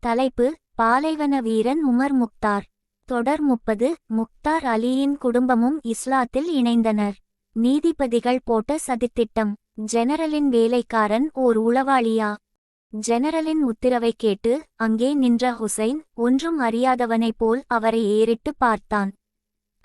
தலைப்பு பாலைவன வீரன் உமர் முக்தார். தொடர் முப்பது முக்தார் அலியின் குடும்பமும் இஸ்லாத்தில் இணைந்தனர். நீதிபதிகள் போட்ட சதித்திட்டம் ஜெனரலின் வேலைக்காரன் ஓர் உளவாளியா? ஜெனரலின் உத்தரவை கேட்டு அங்கே நின்ற ஹுசைன் ஒன்றும் அறியாதவனைப் போல் அவரை ஏறிட்டு பார்த்தான்.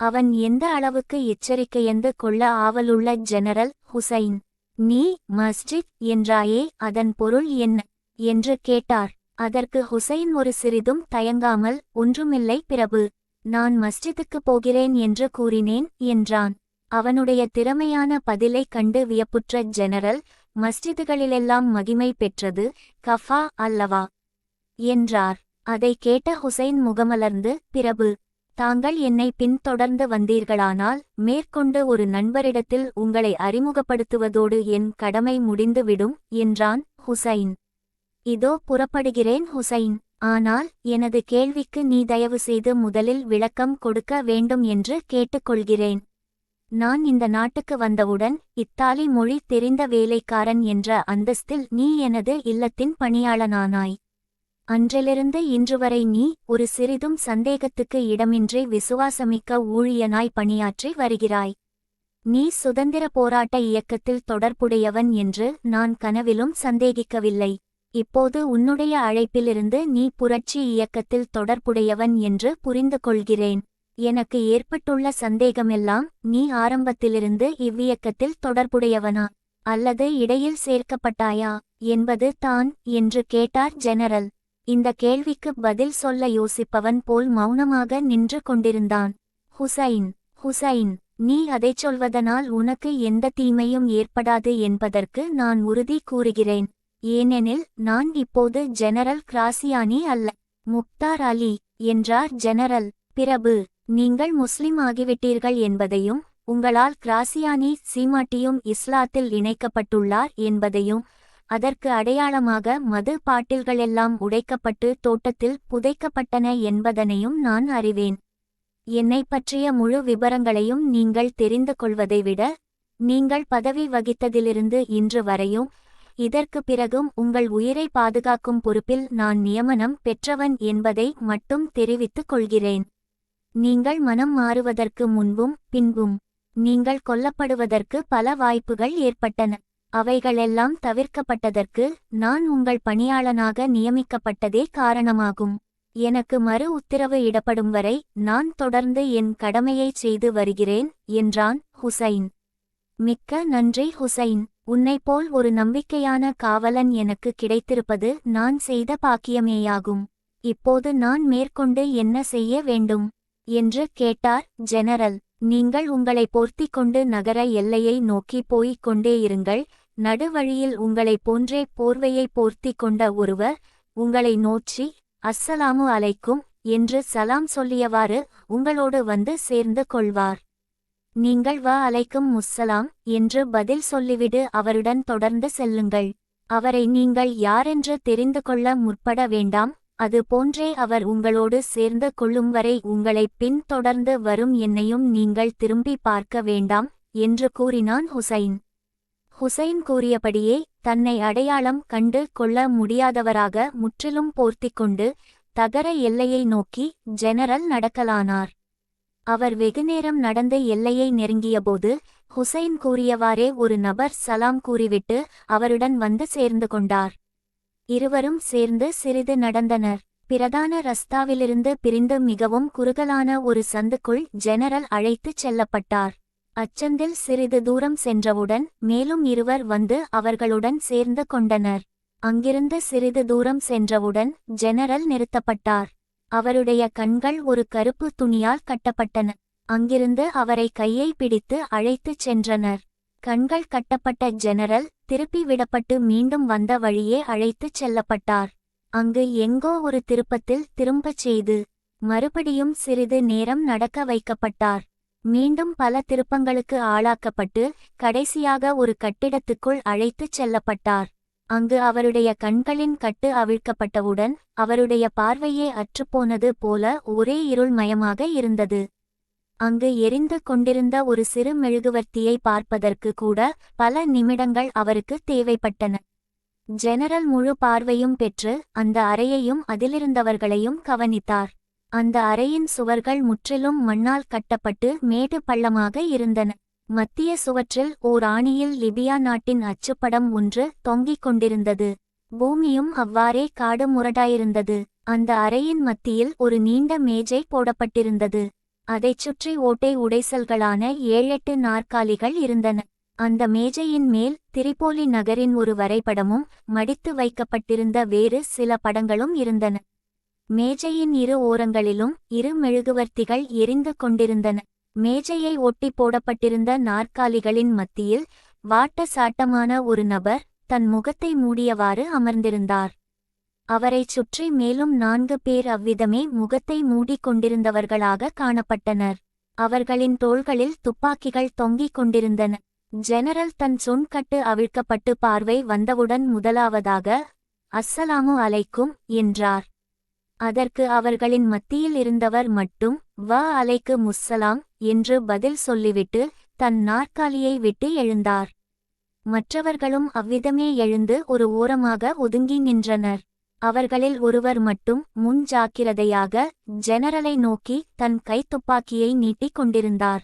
அவன் எந்த அளவுக்கு எச்சரிக்கையந்து கொள்ள ஆவலுள்ள ஜெனரல் ஹுசைன் நீ மஸ்ஜித் என்றாயே அதன் பொருள் என்ன? என்று கேட்டார். அதற்கு ஹுசைன் ஒரு சிறிதும் தயங்காமல் ஒன்றுமில்லை பிரபு நான் மஸ்ஜிதுக்கு போகிறேன் என்று கூறினேன் என்றான். அவனுடைய திறமையான பதிலைக் கண்டு வியப்புற்ற ஜெனரல் மஸ்ஜிதுகளிலெல்லாம் மகிமை பெற்றது கஃபா அல்லவா? என்றார். அதை கேட்ட ஹுசைன் முகமலர்ந்து பிரபு தாங்கள் என்னை பின்தொடர்ந்து வந்தீர்களானால் மேற்கொண்டு ஒரு நண்பரிடத்தில் உங்களை அறிமுகப்படுத்துவதோடு என் கடமை முடிந்துவிடும் என்றான் ஹுசைன். இதோ புறப்படுகிறேன் ஹுசைன். ஆனால் எனது கேள்விக்கு நீ தயவு செய்து முதலில் விளக்கம் கொடுக்க வேண்டும் என்று கேட்டுக்கொள்கிறேன். நான் இந்த நாட்டுக்கு வந்தவுடன் இத்தாலி மொழி தெரிந்த வேலைக்காரன் என்ற அந்தஸ்தில் நீ எனது இல்லத்தின் பணியாளனானாய். அன்றிலிருந்து இன்று வரை நீ ஒரு சிறிதும் சந்தேகத்துக்கு இடமின்றி விசுவாசமிக்க ஊழியனாய் பணியாற்றி வருகிறாய். நீ சுதந்திர போராட்ட இயக்கத்தில் தொடர்புடையவன் என்று நான் கனவிலும் சந்தேகிக்கவில்லை. இப்போது உன்னுடைய அழைப்பிலிருந்து நீ புரட்சி இயக்கத்தில் தொடர்புடையவன் என்று புரிந்து கொள்கிறேன் எனக்கு ஏற்பட்டுள்ள சந்தேகமெல்லாம் நீ ஆரம்பத்திலிருந்து இவ்வியக்கத்தில் தொடர்புடையவனா அல்லது இடையில் சேர்க்கப்பட்டாயா என்பது தான் என்று கேட்டார் ஜெனரல். இந்த கேள்விக்கு பதில் சொல்ல யோசிப்பவன் போல் மௌனமாக நின்று கொண்டிருந்தான். ஹுசைன் ஹுசைன் நீ அதைச் சொல்வதனால் உனக்கு எந்த தீமையும் ஏற்படாது என்பதற்கு நான் உறுதி கூறுகிறேன். ஏனெனில் நான் இப்போது ஜெனரல் கிராசியானி அல்ல முக்தார் அலி என்றார் ஜெனரல். பிரபு நீங்கள் முஸ்லிம் ஆகிவிட்டீர்கள் என்பதையும் உங்களால் கிராசியானி சீமாட்டியும் இஸ்லாத்தில் இணைக்கப்பட்டுள்ளார் என்பதையும் அதற்கு அடையாளமாக மது பாட்டில்களெல்லாம் உடைக்கப்பட்டு தோட்டத்தில் புதைக்கப்பட்டன என்பதனையும் நான் அறிவேன். என்னை பற்றிய முழு விபரங்களையும் நீங்கள் தெரிந்து கொள்வதை விட நீங்கள் பதவி வகித்ததிலிருந்து இன்று வரையும் இதற்கு பிறகும் உங்கள் உயிரை பாதுகாக்கும் பொறுப்பில் நான் நியமனம் பெற்றவன் என்பதை மட்டும் தெரிவித்துக் கொள்கிறேன். நீங்கள் மனம் மாறுவதற்கு முன்பும் பின்பும் நீங்கள் கொல்லப்படுவதற்கு பல வாய்ப்புகள் ஏற்பட்டன. அவைகளெல்லாம் தவிர்க்கப்பட்டதற்கு நான் உங்கள் பணியாளனாக நியமிக்கப்பட்டதே காரணமாகும். எனக்கு மறு உத்தரவு இடப்படும் வரை நான் தொடர்ந்து என் கடமையைச் செய்து வருகிறேன் என்றான் ஹுசைன். மிக்க நன்றி ஹுசைன். உன்னைப்போல் ஒரு நம்பிக்கையான காவலன் எனக்கு கிடைத்திருப்பது நான் செய்த பாக்கியமேயாகும். இப்போது நான் மேற்கொண்டு என்ன செய்ய வேண்டும்? என்று கேட்டார் ஜெனரல். நீங்கள் உங்களை போர்த்திக் கொண்டு நகர எல்லையை நோக்கி போய்க் கொண்டே இருங்கள். நடுவழியில் உங்களைப் போன்றே போர்வையை போர்த்திக் கொண்ட ஒருவர் உங்களை நோச்சி அஸ்ஸலாமு அலைக்கும் என்று சலாம் சொல்லியவாறு உங்களோடு வந்து சேர்ந்து கொள்வார். நீங்கள் வ அலைக்கும் முஸ்ஸலாம் என்று பதில் சொல்லிவிடு அவருடன் தொடர்ந்து செல்லுங்கள். அவரை நீங்கள் யாரென்று தெரிந்து கொள்ள முற்பட வேண்டாம் அது போன்றே அவர் உங்களோடு சேர்ந்து கொள்ளும் வரை உங்களை பின்தொடர்ந்து வரும் என்னையும் நீங்கள் திரும்பி பார்க்க வேண்டாம் என்று கூறினான் ஹுசைன். ஹுசைன் கூறியபடியே தன்னை அடையாளம் கண்டு கொள்ள முடியாதவராக முற்றிலும் போர்த்திக்கொண்டு தகர எல்லையை நோக்கி ஜெனரல் நடக்கலானார். அவர் வெகுநேரம் நடந்த எல்லையை நெருங்கியபோது ஹுசைன் கூறியவாறே ஒரு நபர் சலாம் கூறிவிட்டு அவருடன் வந்து சேர்ந்து கொண்டார். இருவரும் சேர்ந்து சிறிது நடந்தனர். பிரதான ரஸ்தாவிலிருந்து பிரிந்து மிகவும் குறுகலான ஒரு சந்துக்குள் ஜெனரல் அழைத்துச் செல்லப்பட்டார். அச்சந்தில் சிறிது தூரம் சென்றவுடன் மேலும் இருவர் வந்து அவர்களுடன் சேர்ந்து கொண்டனர். அங்கிருந்து சிறிது தூரம் சென்றவுடன் ஜெனரல் நிறுத்தப்பட்டார். அவருடைய கண்கள் ஒரு கருப்பு துணியால் கட்டப்பட்டன. அங்கிருந்து அவரை கையை பிடித்து அழைத்துச் சென்றனர். கண்கள் கட்டப்பட்ட ஜெனரல் திருப்பி விடப்பட்டு மீண்டும் வந்த வழியே அழைத்துச் செல்லப்பட்டார். அங்கு எங்கோ ஒரு திருப்பத்தில் திரும்பச் செய்து மறுபடியும் சிறிது நேரம் நடக்க வைக்கப்பட்டார். மீண்டும் பல திருப்பங்களுக்கு ஆளாக்கப்பட்டு கடைசியாக ஒரு கட்டிடத்துக்குள் அழைத்துச் செல்லப்பட்டார். அங்கு அவருடைய கண்களின் கட்டு அவிழ்க்கப்பட்டவுடன் அவருடைய பார்வையே அற்றுப்போனது போல ஒரே இருள்மயமாக இருந்தது. அங்கு எரிந்து கொண்டிருந்த ஒரு சிறு மெழுகுவர்த்தியை பார்ப்பதற்கு கூட பல நிமிடங்கள் அவருக்கு தேவைப்பட்டன. ஜெனரல் முழு பார்வையும் பெற்று அந்த அறையையும் அதிலிருந்தவர்களையும் கவனித்தார். அந்த அறையின் சுவர்கள் முற்றிலும் மண்ணால் கட்டப்பட்டு மேடு பள்ளமாக இருந்தன. மத்திய சுவற்றில் ஓர் ஆணியில் லிபியா நாட்டின் அச்சுப்படம் ஒன்று தொங்கிக் கொண்டிருந்தது. பூமியும் அவ்வாறே காடு முரடாயிருந்தது. அந்த அறையின் மத்தியில் ஒரு நீண்ட மேஜை போடப்பட்டிருந்தது. அதைச் சுற்றி ஓட்டை உடைசல்களான ஏழெட்டு நாற்காலிகள் இருந்தன. அந்த மேஜையின் மேல் திரிபோலி நகரின் ஒரு வரைபடமும் மடித்து வைக்கப்பட்டிருந்த வேறு சில படங்களும் இருந்தன. மேஜையின் இரு ஓரங்களிலும் இரு மெழுகுவர்த்திகள் எரிந்து கொண்டிருந்தன. மேஜையை ஒட்டி போடப்பட்டிருந்த நாற்காலிகளின் மத்தியில் வாட்ட சாட்டமான ஒரு நபர் தன் முகத்தை மூடியவாறு அமர்ந்திருந்தார். அவரைச் சுற்றி மேலும் நான்கு பேர் அவ்விதமே முகத்தை மூடிக்கொண்டிருந்தவர்களாக காணப்பட்டனர். அவர்களின் தோள்களில் துப்பாக்கிகள் தொங்கிக் கொண்டிருந்தன. ஜெனரல் தன் சொன்கட்டு அவிழ்க்கப்பட்டு பார்வை வந்தவுடன் முதலாவதாக அஸ்ஸலாமு அலைக்கும் என்றார். அதற்கு அவர்களின் மத்தியில் இருந்தவர் மட்டும் வ அலைக்கு முஸ்ஸலாம் என்று பதில் சொல்லிவிட்டு தன் நாற்காலியை விட்டு எழுந்தார். மற்றவர்களும் அவ்விதமே எழுந்து ஒரு ஓரமாக ஒதுங்கி நின்றனர். அவர்களில் ஒருவர் மட்டும் முன் ஜாக்கிரதையாக ஜெனரலை நோக்கி தன் கைத்துப்பாக்கியை நீட்டிக் கொண்டிருந்தார்.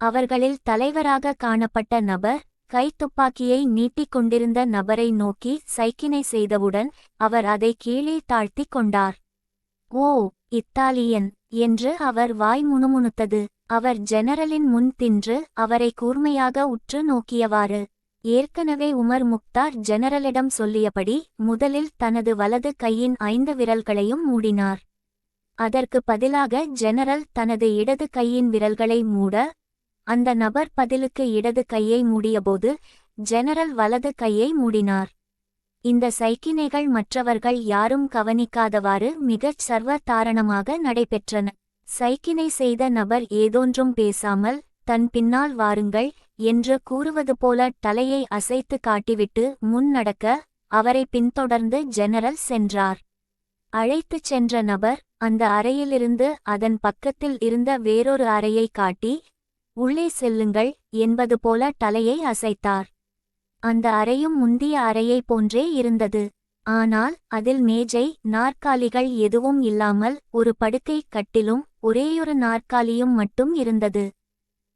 அவர்களில் தலைவராக காணப்பட்ட நபர் கைத்துப்பாக்கியை நீட்டிக் கொண்டிருந்த நபரை நோக்கி சைக்கினை செய்தவுடன் அவர் அதை கீழே தாழ்த்திக் கொண்டார். ஓ இத்தாலியன் என்று அவர் வாய் முணுமுணுத்தது. அவர் ஜெனரலின் முன் தின்று அவரை கூர்மையாக உற்று நோக்கியவாறு. ஏற்கனவே உமர் முக்தார் ஜெனரலிடம் சொல்லியபடி முதலில் தனது வலது கையின் ஐந்து விரல்களையும் மூடினார். அதற்கு பதிலாக ஜெனரல் தனது இடது கையின் விரல்களை மூட அந்த நபர் பதிலுக்கு இடது கையை மூடியபோது ஜெனரல் வலது கையை மூடினார். இந்த சைக்கினைகள் மற்றவர்கள் யாரும் கவனிக்காதவாறு மிகச் சர்வதாரணமாக நடைபெற்றன. சைக்கினை செய்த நபர் ஏதோன்றும் பேசாமல் தன் பின்னால் வாருங்கள் என்று கூறுவது போல தலையை அசைத்து காட்டிவிட்டு முன் நடக்க அவரை பின்தொடர்ந்து ஜெனரல் சென்றார். அழைத்துச் சென்ற நபர் அந்த அறையிலிருந்து அதன் பக்கத்தில் இருந்த வேறொரு அறையை காட்டி உள்ளே செல்லுங்கள் என்பது போல தலையை அசைத்தார். அந்த அறையும் முந்திய அறையை போன்றே இருந்தது. ஆனால் அதில் மேஜை நாற்காலிகள் எதுவும் இல்லாமல் ஒரு படுக்கை கட்டிலும் ஒரேயொரு நாற்காலியும் மட்டும் இருந்தது.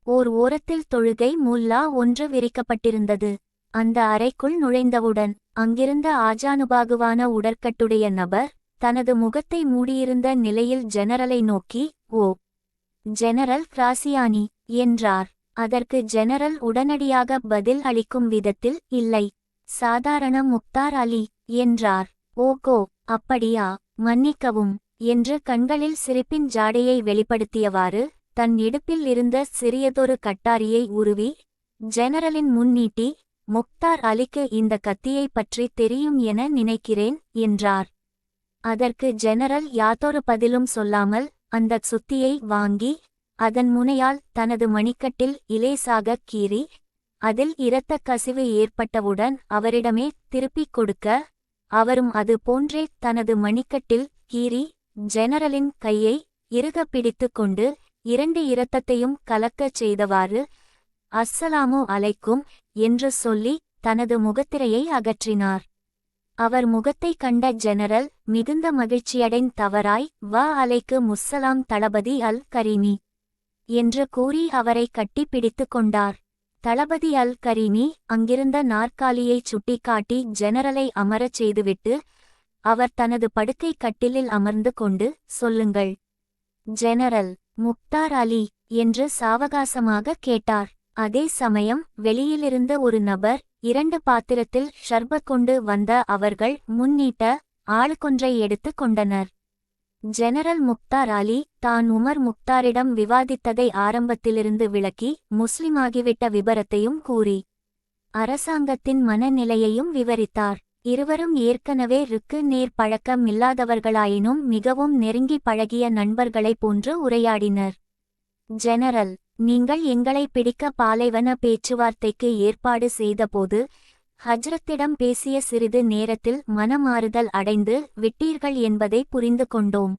ஓர் ஓரத்தில் தொழுகை முல்லா ஒன்று விரிக்கப்பட்டிருந்தது. அந்த அறைக்குள் நுழைந்தவுடன் அங்கிருந்த ஆஜானுபாகுவான உடற்கட்டுடைய நபர் தனது முகத்தை மூடியிருந்த நிலையில் ஜெனரலை நோக்கி ஓ ஜெனரல் பிராசியானி என்றார். அதற்கு ஜெனரல் உடனடியாக பதில் அளிக்கும் விதத்தில் இல்லை சாதாரண முக்தார் அலி என்றார். ஓகோ அப்படியா? மன்னிக்கவும் என்று கண்களில் சிரிப்பின் ஜாடையை வெளிப்படுத்தியவாறு தன் இடுப்பில் இருந்த சிறியதொரு கட்டாரியை உருவி ஜெனரலின் முன்னீட்டி முக்தார் அலிக்கு இந்த கத்தியை பற்றி தெரியும் என நினைக்கிறேன் என்றார். அதற்கு ஜெனரல் யாதொரு பதிலும் சொல்லாமல் அந்தச் சுத்தியை வாங்கி அதன் முனையால் தனது மணிக்கட்டில் இலேசாகக் கீறி அதில் இரத்தக் கசிவு ஏற்பட்டவுடன் அவரிடமே திருப்பிக் கொடுக்க அவரும் அது போன்றே தனது மணிக்கட்டில் கீறி ஜெனரலின் கையை இறுக பிடித்துக் கொண்டு இரண்டு இரத்தத்தையும் கலக்கச் செய்தவாறு அஸ்ஸலாமு அலைக்கும் என்று சொல்லி தனது முகத்திரையை அகற்றினார். அவர் முகத்தை கண்ட ஜெனரல் மிகுந்த மகிழ்ச்சியடைந் தவறாய் வா அலைக்கு முஸ்ஸலாம் தளபதி அல் கரீமி என்று கூறி அவரை கட்டிப்பிடித்து பிடித்துக் கொண்டார். தளபதி அல் கரீமி அங்கிருந்த நாற்காலியைச் சுட்டிக்காட்டி ஜெனரலை அமரச் செய்துவிட்டு அவர் தனது படுக்கை கட்டிலில் அமர்ந்து கொண்டு சொல்லுங்கள். ஜெனரல் முக்தார் அலி என்று சாவகாசமாக கேட்டார். அதே சமயம் வெளியிலிருந்த ஒரு நபர் இரண்டு பாத்திரத்தில் ஷர்பத் கொண்டு வந்த அவர்கள் முன்னிட்ட ஆளுக்கொன்றை எடுத்துக் கொண்டனர். ஜெனரல் முக்தார் அலி தான் உமர் முக்தாரிடம் விவாதித்ததை ஆரம்பத்திலிருந்து விளக்கி முஸ்லிமாகிவிட்ட விபரத்தையும் கூறி அரசாங்கத்தின் மனநிலையையும் விவரித்தார். இருவரும் ஏற்கனவே ருக்கு நேர் பழக்கம் இல்லாதவர்களாயினும் மிகவும் நெருங்கி பழகிய நண்பர்களைப் போன்று உரையாடினர். ஜெனரல் நீங்கள் எங்களை பிடிக்க பாலைவன பேச்சுவார்த்தைக்கு ஏற்பாடு செய்தபோது ஹஜ்ரத்திடம் பேசிய சிறிது நேரத்தில் மனமாறுதல் அடைந்து விட்டீர்கள் என்பதை புரிந்து கொண்டோம்.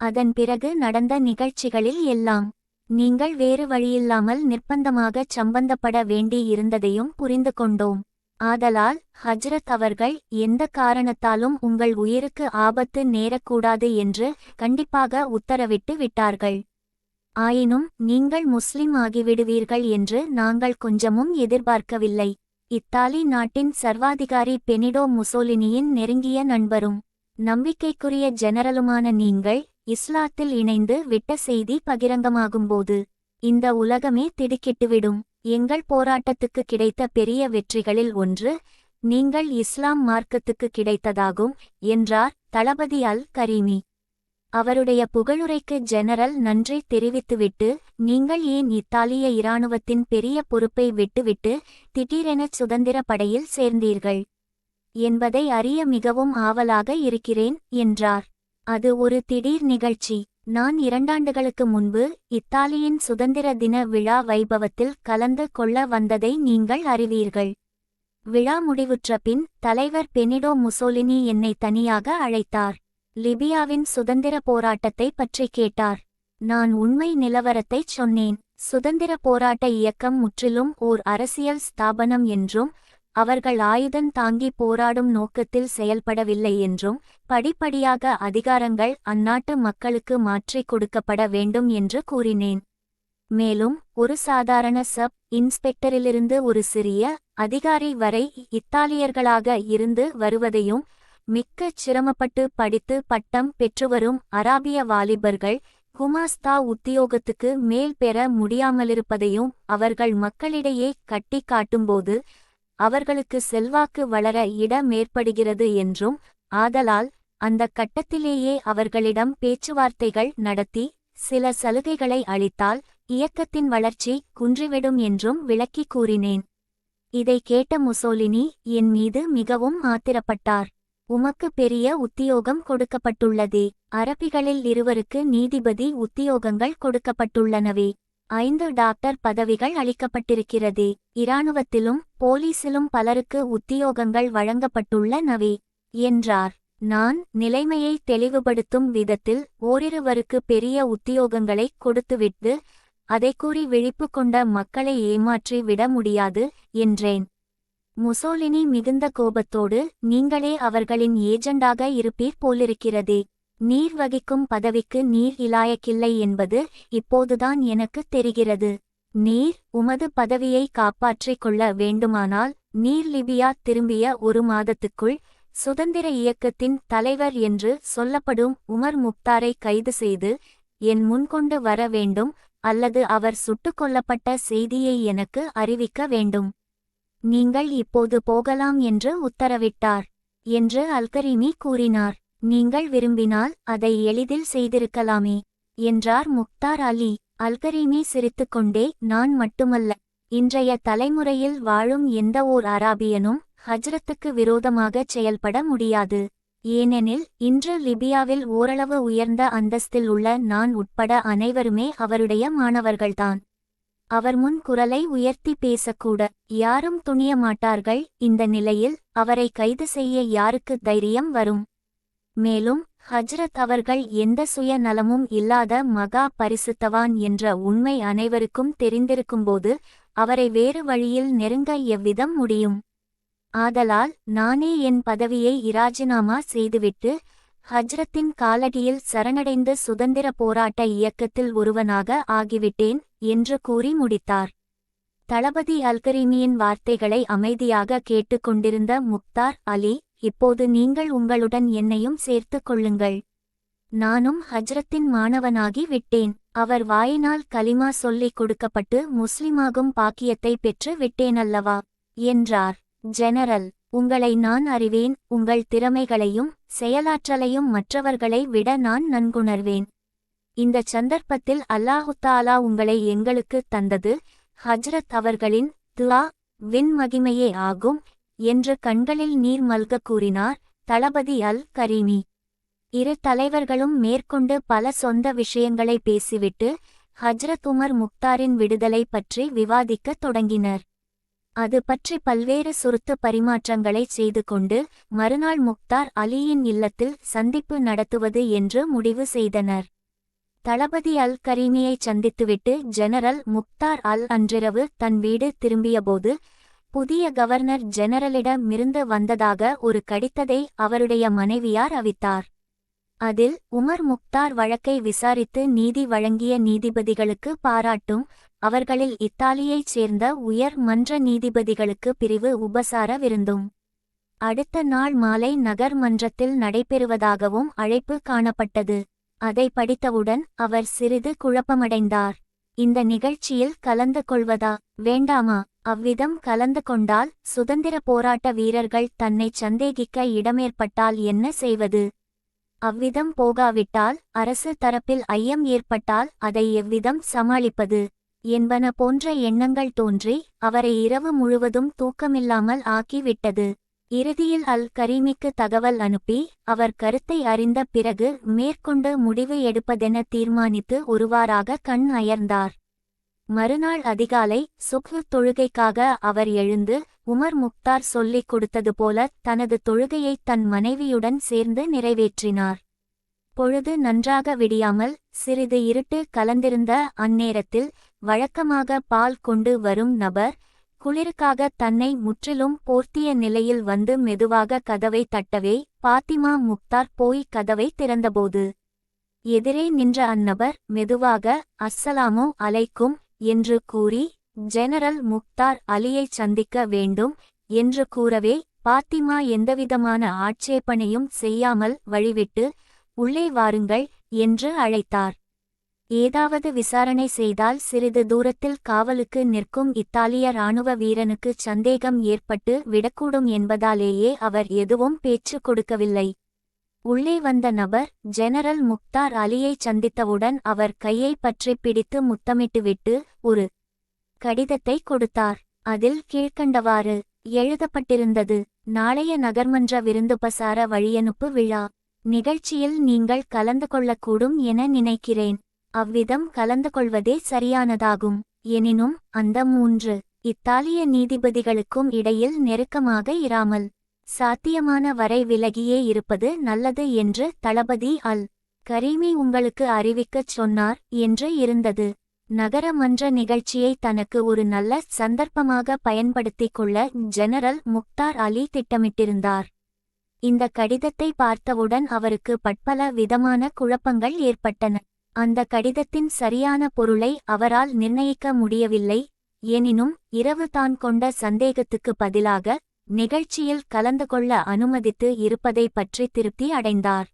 அதன் பிறகு நடந்த நிகழ்ச்சிகளில் எல்லாம் நீங்கள் வேறு வழியில்லாமல் நிர்பந்தமாகச் சம்பந்தப்பட வேண்டியிருந்ததையும் புரிந்து கொண்டோம். ஆதலால் ஹஜ்ரத் அவர்கள் எந்த காரணத்தாலும் உங்கள் உயிருக்கு ஆபத்து நேரக்கூடாது என்று கண்டிப்பாக உத்தரவிட்டு விட்டார்கள். ஆயினும் நீங்கள் முஸ்லிம் ஆகிவிடுவீர்கள் என்று நாங்கள் கொஞ்சமும் எதிர்பார்க்கவில்லை. இத்தாலி நாட்டின் சர்வாதிகாரி பெனிடோ முசோலினியின் நெருங்கிய நண்பரும் நம்பிக்கைக்குரிய ஜெனரலுமான நீங்கள் இஸ்லாத்தில் இணைந்து விட்ட செய்தி பகிரங்கமாகும்போது இந்த உலகமே திடுக்கிட்டுவிடும். எங்கள் போராட்டத்துக்கு கிடைத்த பெரிய வெற்றிகளில் ஒன்று நீங்கள் இஸ்லாம் மார்க்கத்துக்கு கிடைத்ததாகும் என்றார் தளபதி அல் கரீமி அவருடைய புகழுரைக்கு ஜெனரல் நன்றி தெரிவித்துவிட்டு நீங்கள் ஏன் இத்தாலிய இராணுவத்தின் பெரிய பொறுப்பை விட்டுவிட்டு திடீரென சுதந்திர படையில் சேர்ந்தீர்கள்? என்பதை அறிய மிகவும் ஆவலாக இருக்கிறேன் என்றார். அது ஒரு திடீர் நிகழ்ச்சி. நான் இரண்டாண்டுகளுக்கு முன்பு இத்தாலியின் சுதந்திர தின விழா வைபவத்தில் கலந்து கொள்ள வந்ததை நீங்கள் அறிவீர்கள். விழா முடிவுற்ற பின் தலைவர் பெனிடோ முசோலினி என்னை தனியாக அழைத்தார். லிபியாவின் சுதந்திர போராட்டத்தை பற்றி கேட்டார். நான் உண்மை நிலவரத்தைச் சொன்னேன். சுதந்திர போராட்ட இயக்கம் முற்றிலும் ஓர் அரசியல் ஸ்தாபனம் என்றும் அவர்கள் ஆயுதம் தாங்கி போராடும் நோக்கத்தில் செயல்படவில்லை என்றும் படிப்படியாக அதிகாரங்கள் அந்நாட்டு மக்களுக்கு மாற்றிக் கொடுக்கப்பட வேண்டும் என்று கூறினேன். மேலும் ஒரு சாதாரண சப் இன்ஸ்பெக்டரிலிருந்து ஒரு சிறிய அதிகாரி வரை இத்தாலியர்களாக இருந்து வருவதையும் மிக்க சிரமப்பட்டு படித்து பட்டம் பெற்றுவரும் அராபிய வாலிபர்கள் குமாஸ்தா உத்தியோகத்துக்கு மேல் பெற முடியாமலிருப்பதையும் அவர்கள் மக்களிடையே கட்டி காட்டும்போது அவர்களுக்கு செல்வாக்கு வளர இடமேற்படுகிறது என்றும் ஆதலால் அந்த கட்டத்திலேயே அவர்களிடம் பேச்சுவார்த்தைகள் நடத்தி சில சலுகைகளை அளித்தால் இயக்கத்தின் வளர்ச்சி குன்றிவிடும் என்றும் விளக்கி கூறினேன். இதை கேட்ட முசோலினி என் மீது மிகவும் ஆத்திரப்பட்டார். உமக்கு பெரிய உத்தியோகம் கொடுக்கப்பட்டுள்ளதே. அரபிகளில் இருவருக்கு நீதிபதி உத்தியோகங்கள் கொடுக்கப்பட்டுள்ளனவே. ஐந்து டாக்டர் பதவிகள் அளிக்கப்பட்டிருக்கிறதே. இராணுவத்திலும் போலீசிலும் பலருக்கு உத்தியோகங்கள் வழங்கப்பட்டுள்ளனவே. என்றார். நான் நிலைமையை தெளிவுபடுத்தும் விதத்தில் ஓரிருவருக்கு பெரிய உத்தியோகங்களை கொடுத்துவிட்டு அதை கூறி விழிப்பு கொண்ட மக்களை ஏமாற்றி விட முடியாது என்றேன். முசோலினி மிகுந்த கோபத்தோடு நீங்களே அவர்களின் ஏஜெண்டாக இருப்பீர் போலிருக்கிறதே. நீர் வகிக்கும் பதவிக்கு நீர் இலாயக்கில்லை என்பது இப்போதுதான் எனக்கு தெரிகிறது. நீர் உமது பதவியை காப்பாற்றிக் கொள்ள வேண்டுமானால் நீர் லிபியா திரும்பிய ஒரு மாதத்துக்குள் சுதந்திர இயக்கத்தின் தலைவர் என்று சொல்லப்படும் உமர் முக்தாரை கைது செய்து என் முன்கொண்டு வர வேண்டும் அல்லது அவர் சுட்டுக் கொல்லப்பட்ட செய்தியை எனக்கு அறிவிக்க வேண்டும். நீங்கள் இப்போது போகலாம் என்று உத்தரவிட்டார் என்று அல்கரிமி கூறினார். நீங்கள் விரும்பினால் அதை எளிதில் செய்திருக்கலாமே என்றார் முக்தார் அலி. அல்கரீமி சிரித்துக்கொண்டே நான் மட்டுமல்ல இன்றைய தலைமுறையில் வாழும் எந்த ஓர் அராபியனும் ஹஜ்ரத்துக்கு விரோதமாகச் செயல்பட முடியாது. ஏனெனில் இன்று லிபியாவில் ஓரளவு உயர்ந்த அந்தஸ்தில் உள்ள நான் உட்பட அனைவருமே அவருடைய மாணவர்கள்தான். அவர் முன் குரலை உயர்த்தி பேசக்கூட யாரும் துணிய மாட்டார்கள் இந்த நிலையில் அவரை கைது செய்ய யாருக்கு தைரியம் வரும்? மேலும் ஹஜ்ரத் அவர்கள் எந்த சுய நலமும் இல்லாத மகா பரிசுத்தவான் என்ற உண்மை அனைவருக்கும் தெரிந்திருக்கும்போது அவரை வேறு வழியில் நெருங்க எவ்விதம் முடியும்? ஆதலால் நானே என் பதவியை இராஜினாமா செய்துவிட்டு ஹஜ்ரத்தின் காலடியில் சரணடைந்து சுதந்திர போராட்ட இயக்கத்தில் ஒருவனாக ஆகிவிட்டேன் என்று கூறி முடித்தார். தளபதி அல்கரீமியின் வார்த்தைகளை அமைதியாக கேட்டுக்கொண்டிருந்த முக்தார் அலி இப்போது நீங்கள் உங்களுடன் என்னையும் சேர்த்துக் கொள்ளுங்கள். நானும் ஹஜ்ரத்தின் மாணவனாகி விட்டேன். அவர் வாயினால் கலிமா சொல்லிக் கொடுக்கப்பட்டு முஸ்லிமாகும் பாக்கியத்தை பெற்று விட்டேனல்லவா? என்றார். ஜெனரல் உங்களை நான் அறிவேன். உங்கள் திறமைகளையும் செயலாற்றலையும் மற்றவர்களை விட நான் நன்குணர்வேன். இந்த சந்தர்ப்பத்தில் அல்லாஹுத்தாலா உங்களை எங்களுக்கு தந்தது. ஹஜ்ரத் அவர்களின் துஆ வின் மகிமையே ஆகும் என்று கண்களில் நீர் மல்க கூறினார் தளபதி அல் கரீமி. இரு தலைவர்களும் மேற்கொண்டு பல சொந்த விஷயங்களை பேசிவிட்டு ஹஜ்ரத் உமர் முக்தாரின் விடுதலை பற்றி விவாதிக்கத் தொடங்கினர். அது பற்றி பல்வேறு சுருத்து பரிமாற்றங்களை செய்து கொண்டு மறுநாள் முக்தார் அலியின் இல்லத்தில் சந்திப்பு நடத்துவது என்று முடிவு செய்தனர். தளபதி அல் கரீமியை சந்தித்துவிட்டு ஜெனரல் முக்தார் அல் அன்றிரவு தன் வீடு திரும்பியபோது புதிய கவர்னர் ஜெனரலிடமிருந்து வந்ததாக ஒரு கடித்ததை அவருடைய மனைவியார் அவித்தார். அதில் உமர் முக்தார் வழக்கை விசாரித்து நீதி வழங்கிய நீதிபதிகளுக்கு பாராட்டும் அவர்களில் இத்தாலியைச் சேர்ந்த உயர் மன்ற நீதிபதிகளுக்கு பிரிவு உபசார விருந்தும். அடுத்த நாள் மாலை நகர் மன்றத்தில் நடைபெறுவதாகவும் அழைப்பு காணப்பட்டது. அதை படித்தவுடன் அவர் சிறிது குழப்பமடைந்தார். இந்த நிகழ்ச்சியில் கலந்து கொள்வதா? வேண்டாமா? அவ்விதம் கலந்து கொண்டால் சுதந்திர போராட்ட வீரர்கள் தன்னை சந்தேகிக்க இடமேற்பட்டால் என்ன செய்வது? அவ்விதம் போகாவிட்டால் அரசு தரப்பில் ஐயம் ஏற்பட்டால் அதை எவ்விதம் சமாளிப்பது? என்பன போன்ற எண்ணங்கள் தோன்றி அவரை இரவு முழுவதும் தூக்கமில்லாமல் ஆக்கிவிட்டது. இறுதியில் அல் கரீமிக்கு தகவல் அனுப்பி அவர் கருத்தை அறிந்த பிறகு மேற்கொண்டு முடிவு எடுப்பதென தீர்மானித்து ஒருவாறாக கண் அயர்ந்தார். மறுநாள் அதிகாலை சுக்ஹ் தொழுகைக்காக அவர் எழுந்து உமர் முக்தார் சொல்லிக் கொடுத்தது போல தனது தொழுகையை தன் மனைவியுடன் சேர்ந்து நிறைவேற்றினார். பொழுது நன்றாக விடியாமல் சிறிது இருட்டு கலந்திருந்த அந்நேரத்தில் வழக்கமாக பால் கொண்டு வரும் நபர் குளிருக்காக தன்னை முற்றிலும் போர்த்திய நிலையில் வந்து மெதுவாக கதவை தட்டவே பாத்திமா முக்தார் போய் கதவை திறந்தபோது எதிரே நின்ற அந்நபர் மெதுவாக அஸ்ஸலாமு அலைக்கும் என்று கூறி ஜெனரல் முக்தார் அலியைச் சந்திக்க வேண்டும் என்று கூறவே பாத்திமா எந்தவிதமான ஆட்சேபனையும் செய்யாமல் வழிவிட்டு உள்ளே வாருங்கள் என்று அழைத்தார். ஏதாவது விசாரணை செய்தால் சிறிது தூரத்தில் காவலுக்கு நிற்கும் இத்தாலிய இராணுவ வீரனுக்கு சந்தேகம் ஏற்பட்டு விடக்கூடும் என்பதாலேயே அவர் எதுவும் பேச்சு கொடுக்கவில்லை. உள்ளே வந்த நபர் ஜெனரல் முக்தார் அலியைச் சந்தித்தவுடன் அவர் கையை பற்றி பிடித்து முத்தமிட்டுவிட்டு ஒரு கடிதத்தை கொடுத்தார். அதில் கீழ்க்கண்டவாறு எழுதப்பட்டிருந்தது நாளைய நகர்மன்ற விருந்துபசார வழியனுப்பு விழா. நிகழ்ச்சியில் நீங்கள் கலந்து கொள்ளக்கூடும் என நினைக்கிறேன். அவ்விதம் கலந்து கொள்வதே சரியானதாகும். எனினும் அந்த மூன்று இத்தாலிய நீதிபதிகளுக்கும் இடையில் நெருக்கமாக இராமல் சாத்தியமான வரை விலகியே இருப்பது நல்லது என்று தளபதி அல் கரீமி உங்களுக்கு அறிவிக்கச் சொன்னார் என்று இருந்தது. நகர மன்ற நிகழ்ச்சியை தனக்கு ஒரு நல்ல சந்தர்ப்பமாக பயன்படுத்திக் கொள்ள ஜெனரல் முக்தார் அலி திட்டமிட்டிருந்தார். இந்த கடிதத்தை பார்த்தவுடன் அவருக்கு பட்பல விதமான குழப்பங்கள் ஏற்பட்டன. அந்த கடிதத்தின் சரியான பொருளை அவரால் நிர்ணயிக்க முடியவில்லை எனினும் இரவு தான் கொண்ட சந்தேகத்துக்கு பதிலாக நிகழ்ச்சியில் கலந்து கொள்ள அனுமதித்து இருப்பதை பற்றி திருப்தி அடைந்தார்.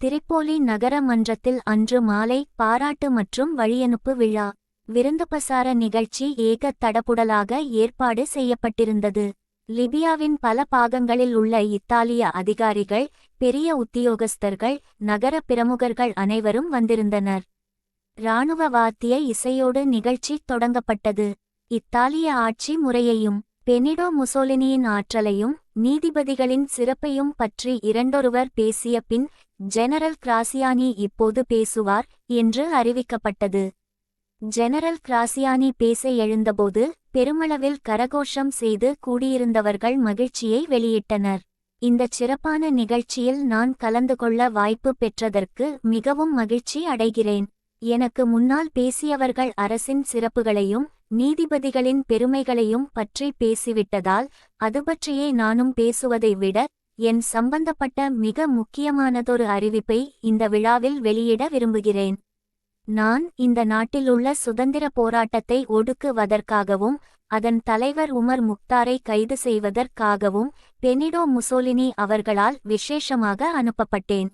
திரிப்போலி நகர மன்றத்தில் அன்று மாலை பாராட்டு மற்றும் வழியனுப்பு விழா விருந்துபசார நிகழ்ச்சி ஏக தடபுடலாக ஏற்பாடு செய்யப்பட்டிருந்தது. லிபியாவின் பல பாகங்களில் உள்ள இத்தாலிய அதிகாரிகள் பெரிய உத்தியோகஸ்தர்கள் நகர பிரமுகர்கள் அனைவரும் வந்திருந்தனர். இராணுவ வாத்திய இசையோடு நிகழ்ச்சி தொடங்கப்பட்டது. இத்தாலிய ஆட்சி முறையையும் பெனிடோ முசோலினியின் ஆற்றலையும் நீதிபதிகளின் சிறப்பையும் பற்றி இரண்டொருவர் பேசிய பின் ஜெனரல் கிராசியானி இப்போது பேசுவார் என்று அறிவிக்கப்பட்டது. ஜெனரல் கிராசியானி பேச எழுந்தபோது பெருமளவில் கரகோஷம் செய்து கூடியிருந்தவர்கள் மகிழ்ச்சியை வெளியிட்டனர். இந்தச் சிறப்பான நிகழ்ச்சியில் நான் கலந்து கொள்ள வாய்ப்பு பெற்றதற்கு மிகவும் மகிழ்ச்சி அடைகிறேன். எனக்கு முன்னால் பேசியவர்கள் அரசின் சிறப்புகளையும் நீதிபதிகளின் பெருமைகளையும் பற்றி பேசிவிட்டதால் அது பற்றியே நானும் பேசுவதை விட என் சம்பந்தப்பட்ட மிக முக்கியமானதொரு அறிவிப்பை இந்த விழாவில் வெளியிட விரும்புகிறேன். நான் இந்த நாட்டிலுள்ள சுதந்திர போராட்டத்தை ஒடுக்குவதற்காகவும் அதன் தலைவர் உமர் முக்தாரை கைது செய்வதற்காகவும் பெனிடோ முசோலினி அவர்களால் விசேஷமாக அனுப்பப்பட்டேன்.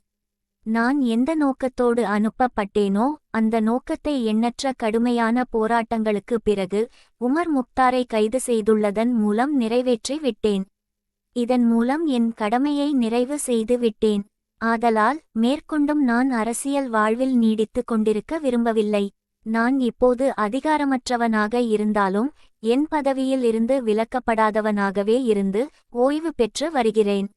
நான் எந்த நோக்கத்தோடு அனுப்பப்பட்டேனோ அந்த நோக்கத்தை எண்ணற்ற கடுமையான போராட்டங்களுக்கு பிறகு உமர் முக்தாரை கைது செய்துள்ளதன் மூலம் நிறைவேற்றி விட்டேன் இதன் மூலம் என் கடமையை நிறைவு செய்து விட்டேன் ஆதலால் மேற்கொண்டும் நான் அரசியல் வாழ்வில் நீடித்துக் கொண்டிருக்க விரும்பவில்லை. நான் இப்போது அதிகாரமற்றவனாக இருந்தாலும் என் பதவியில் இருந்து விலக்கப்படாதவனாகவே இருந்து ஓய்வு பெற்று வருகிறேன்.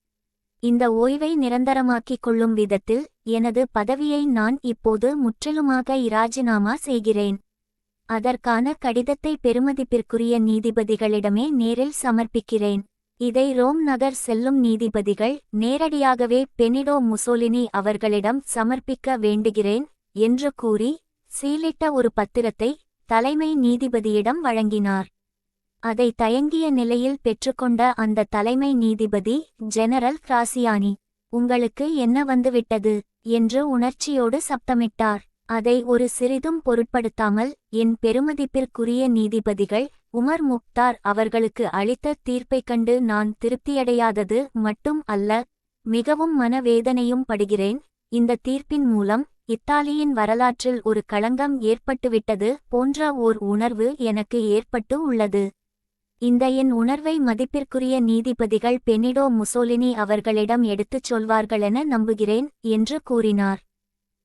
இந்த ஓய்வை நிரந்தரமாக்கிக் கொள்ளும் விதத்தில் எனது பதவியை நான் இப்போது முற்றிலுமாக இராஜினாமா செய்கிறேன். அதற்கான கடிதத்தை பெருமதிப்பிற்குரிய நீதிபதிகளிடமே நேரில் சமர்ப்பிக்கிறேன். இதை ரோம் நகர் செல்லும் நீதிபதிகள் நேரடியாகவே பெனிடோ முசோலினி அவர்களிடம் சமர்ப்பிக்க வேண்டுகிறேன் என்று கூறி சீலிட்ட ஒரு பத்திரத்தை தலைமை நீதிபதியிடம் வழங்கினார். அதை தயங்கிய நிலையில் பெற்றுக்கொண்ட அந்த தலைமை நீதிபதி ஜெனரல் கிராசியானி உங்களுக்கு என்ன வந்துவிட்டது? என்று உணர்ச்சியோடு சப்தமிட்டார். அதை ஒரு சிறிதும் பொருட்படுத்தாமல் என் பெருமதிப்பிற்குரிய நீதிபதிகள் உமர் முக்தார் அவர்களுக்கு அளித்த தீர்ப்பைக் கண்டு நான் திருப்தியடையாதது மட்டும் அல்ல மிகவும் மனவேதனையும் படுகிறேன். இந்த தீர்ப்பின் மூலம் இத்தாலியின் வரலாற்றில் ஒரு களங்கம் ஏற்பட்டுவிட்டது போன்ற ஓர் உணர்வு எனக்கு ஏற்பட்டு உள்ளது. இந்த என் உணர்வை மதிப்பிற்குரிய நீதிபதிகள் பெனிடோ முசோலினி அவர்களிடம் எடுத்துச் சொல்வார்களென நம்புகிறேன் என்று கூறினார்.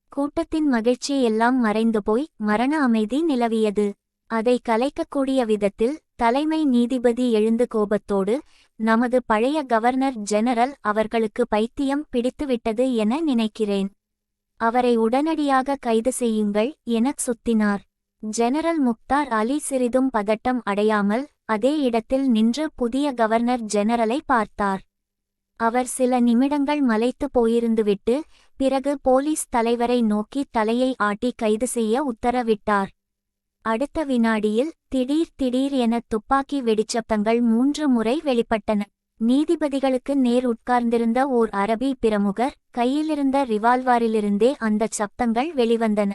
கூட்டத்தின் மகிழ்ச்சி எல்லாம் மறைந்து போய் மரண அமைதி நிலவியது. அதை கலைக்கக்கூடிய விதத்தில் தலைமை நீதிபதி எழுந்து கோபத்தோடு நமது பழைய கவர்னர் ஜெனரல் அவர்களுக்கு பைத்தியம் பிடித்துவிட்டது என நினைக்கிறேன். அவரை உடனடியாக கைது செய்யுங்கள் எனச் சுத்தினார். ஜெனரல் முக்தார் அலி சிறிதும் பதட்டம் அடையாமல் அதே இடத்தில் நின்று புதிய கவர்னர் ஜெனரலை பார்த்தார். அவர் சில நிமிடங்கள் மலைத்து போயிருந்துவிட்டு பிறகு போலீஸ் தலைவரை நோக்கி தலையை ஆட்டி கைது செய்ய உத்தரவிட்டார். அடுத்த வினாடியில் திடீர் திடீர் என துப்பாக்கி வெடிச்சப்பங்கள் மூன்று முறை வெளிப்பட்டன. நீதிபதிகளுக்கு நேர் உட்கார்ந்திருந்த ஓர் அரபி பிரமுகர் கையிலிருந்த ரிவால்வாரிலிருந்தே அந்தச் சப்தங்கள் வெளிவந்தன.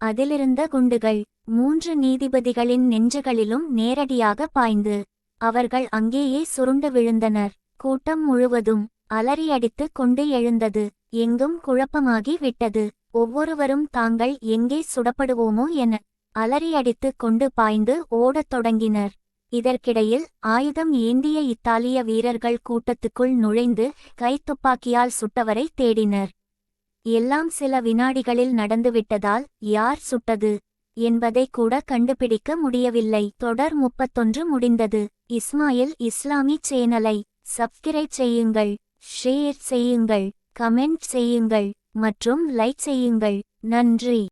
அதிலிருந்த குண்டுகள் மூன்று நீதிபதிகளின் நெஞ்சுகளிலும் நேரடியாக பாய்ந்து அவர்கள் அங்கேயே சுருண்டு விழுந்தனர். கூட்டம் முழுவதும் அலறியடித்துக் கொண்டு எழுந்தது. எங்கும் குழப்பமாகி விட்டது. ஒவ்வொருவரும் தாங்கள் எங்கே சுடப்படுவோமோ என அலறியடித்துக் கொண்டு பாய்ந்து ஓடத் தொடங்கினர். இதற்கிடையில் ஆயுதம் ஏந்திய இத்தாலிய வீரர்கள் கூட்டத்துக்குள் நுழைந்து கைத்துப்பாக்கியால் சுட்டவரை தேடினர். எல்லாம் சில வினாடிகளில் நடந்துவிட்டதால் யார் சுட்டது என்பதை கூட கண்டுபிடிக்க முடியவில்லை. தொடர் முப்பத்தொன்று முடிந்தது. இஸ்மாயில் இஸ்லாமி சேனலை சப்ஸ்கிரைப் செய்யுங்கள் ஷேர் செய்யுங்கள் கமெண்ட் செய்யுங்கள் மற்றும் லைக் செய்யுங்கள். நன்றி.